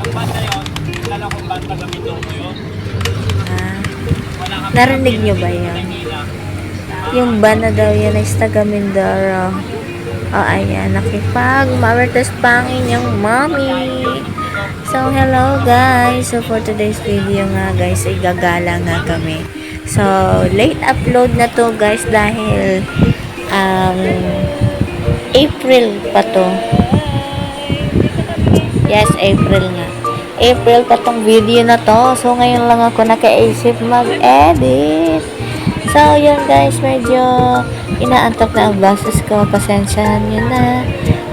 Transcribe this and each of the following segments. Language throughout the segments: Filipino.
Yung banda yun, kilala kong banda gamitin ko yun. Ah, Narinig niyo ba yun? Yung ban na daw yan ay taga Mindoro. Oh, ayan. Nakipag marites pa ang inyong mommy. So, hello guys. So, for today's video nga guys, ay gagala nga kami. So, late upload na to guys dahil um, April pa to. Yes, April nga. April pa tong video na to. So, ngayon lang ako nakaisip mag-edit. So, yun guys, medyo inaantok na ang boses ko. Pasensyahan nyo na.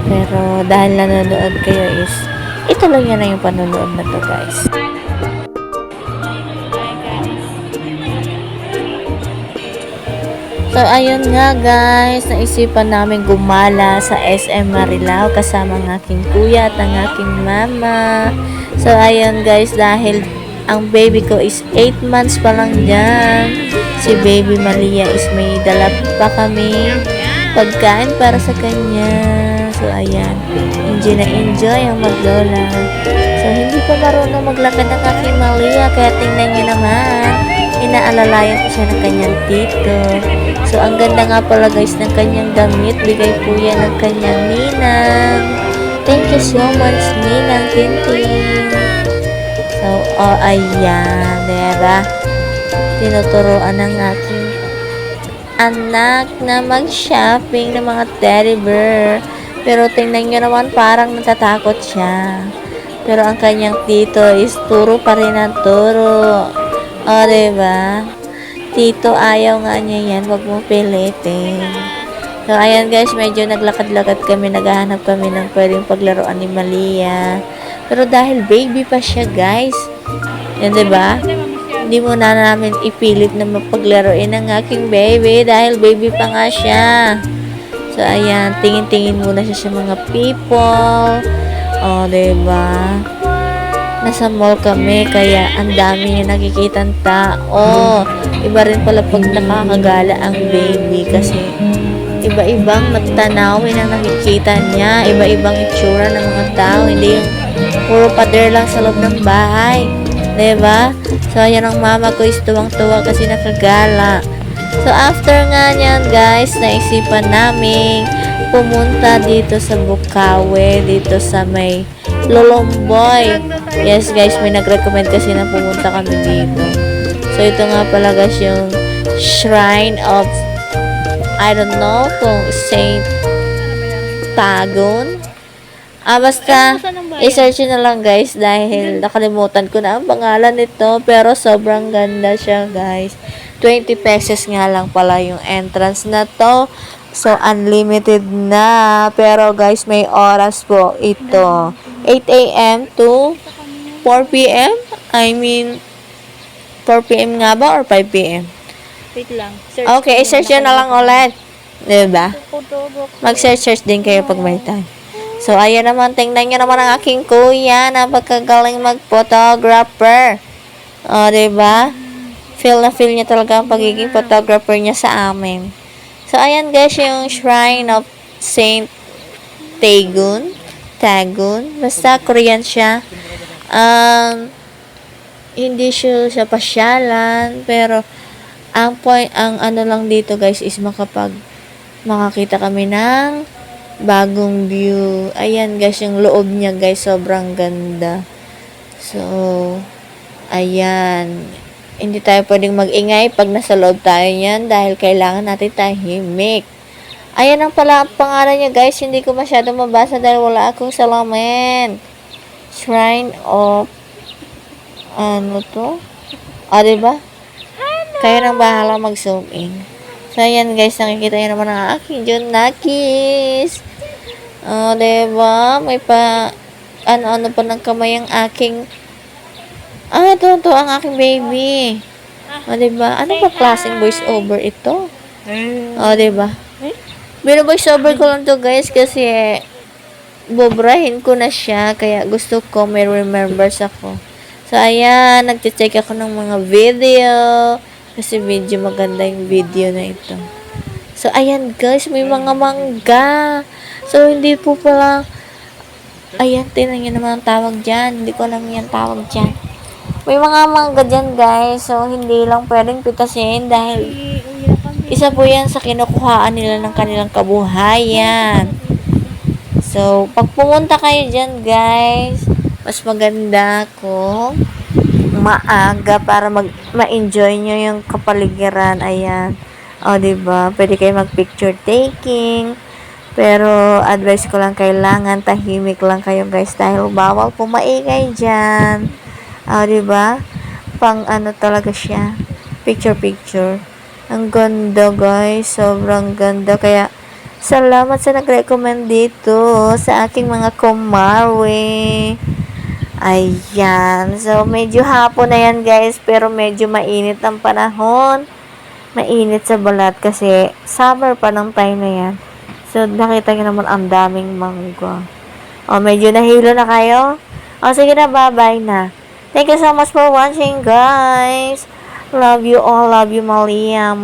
Pero, dahil nanonood kayo is, ituloy nyo na yung panonood na to guys. So, ayun nga guys, naisipan namin gumala sa SM Marilao kasama ng aking kuya at ang aking mama. So, ayun guys, dahil ang baby ko is 8 months pa lang dyan. Si baby Malia is may dala pa kami pagkain para sa kanya. So, ayan. Enjoy na enjoy ang maglola. So, hindi pa marunong maglakad ang aking Malia. Kaya tingnan nyo naman. Inaalalayan ko siya ng kanyang tito. So, ang ganda nga pala guys ng kanyang damit. Bigay po yan ng kanyang ninang. Thank you so much, Ninang Tintin. So, oh, ayan. Diba? Tinuturoan ng aking anak na mag-shopping ng mga teddy bear. Pero tingnan nyo naman, parang natatakot siya. Pero ang kanyang tito is turo pa rin ang turo. O, diba? Tito, ayaw nga niya yan. Huwag mo pilitin. So, ayan guys, medyo naglakad-lakad kami. Naghahanap kami ng pwedeng paglaruan ni Malia. Pero dahil baby pa siya, guys. Yan, diba? Hindi mo na namin ipilit na mapaglaruin ng aking baby dahil baby pa nga siya. So, ayan, tingin-tingin muna siya sa mga people. O, diba? Nasa mall kami, kaya ang dami niya nakikitang tao. Iba rin pala pag nakakagala ang baby kasi iba-ibang natanawin ang nakikita niya. Iba-ibang itsura ng mga tao. Hindi yung puro pader lang sa loob ng bahay. ba? So, ayan ang mama ko is tuwang-tuwa kasi nakagala. So, after nga niyan, guys, naisipan namin pumunta dito sa Bukawe, dito sa may Lolomboy. Yes, guys, may nag-recommend kasi na pumunta kami dito. So, ito nga pala guys yung Shrine of I don't know kung Saint Tagon. Ah, basta, i-search na lang guys dahil nakalimutan ko na ang pangalan nito pero sobrang ganda siya guys. 20 pesos nga lang pala yung entrance na to. So, unlimited na. Pero guys, may oras po ito. 8 a.m. to 4 p.m. I mean, 4 p.m. nga ba or 5 p.m.? Wait lang. Search Okay, i-search nyo na lang ulit. Diba? Mag-search-search din kayo pag may time. So, ayan naman, tingnan nyo naman ang aking kuya. Napakagaling mag-photographer. O, diba? Feel na feel niya talaga ang pagiging photographer niya sa amin. So, ayan guys, yung shrine of Saint Tagun. Tagun. Basta, Korean siya. Um, hindi siya, siya pasyalan, pero ang point, ang ano lang dito guys is makapag makakita kami ng bagong view. Ayan guys, yung loob niya guys, sobrang ganda. So, ayan. Hindi tayo pwedeng mag-ingay pag nasa loob tayo niyan dahil kailangan natin tahimik. Ayan ang pala ang pangalan niya guys, hindi ko masyado mabasa dahil wala akong salamin. Shrine of ano to? Ah, diba? Kayo nang bahala mag-zoom in. So, ayan guys, nakikita nyo naman ang aking John Nakis. Oh, diba? May pa, ano-ano pa ng kamay ang aking, ah, ito, ito, ang aking baby. Oh, diba? Ano ba klaseng voice over ito? Oh, diba? Pero voice over ko lang to guys kasi bobrahin ko na siya kaya gusto ko may remembers ako. So, ayan, nagche-check ako ng mga video. Kasi medyo maganda yung video na ito. So, ayan guys, may mga mangga. So, hindi po pala Ayan, tinan nyo naman ang tawag dyan. Hindi ko alam yan tawag dyan. May mga mangga dyan, guys. So, hindi lang pwedeng pitasin dahil isa po yan sa kinukuhaan nila ng kanilang kabuhayan. So, pag pumunta kayo dyan, guys, mas maganda kung maaga para mag ma-enjoy nyo yung kapaligiran. Ayan. O, di ba? Pwede kayo mag-picture taking. Pero, advice ko lang kailangan tahimik lang kayo, guys, dahil bawal po maingay dyan. O, di ba? Pang ano talaga siya. Picture, picture. Ang ganda, guys. Sobrang ganda. Kaya, salamat sa nag-recommend dito sa aking mga kumarwe. Ayan. So, medyo hapon na yan, guys. Pero medyo mainit ang panahon. Mainit sa balat kasi summer pa ng time na yan. So, nakita nyo naman ang daming mangga. O, medyo nahilo na kayo? O, sige na, bye-bye na. Thank you so much for watching, guys. Love you all. Love you, Malia.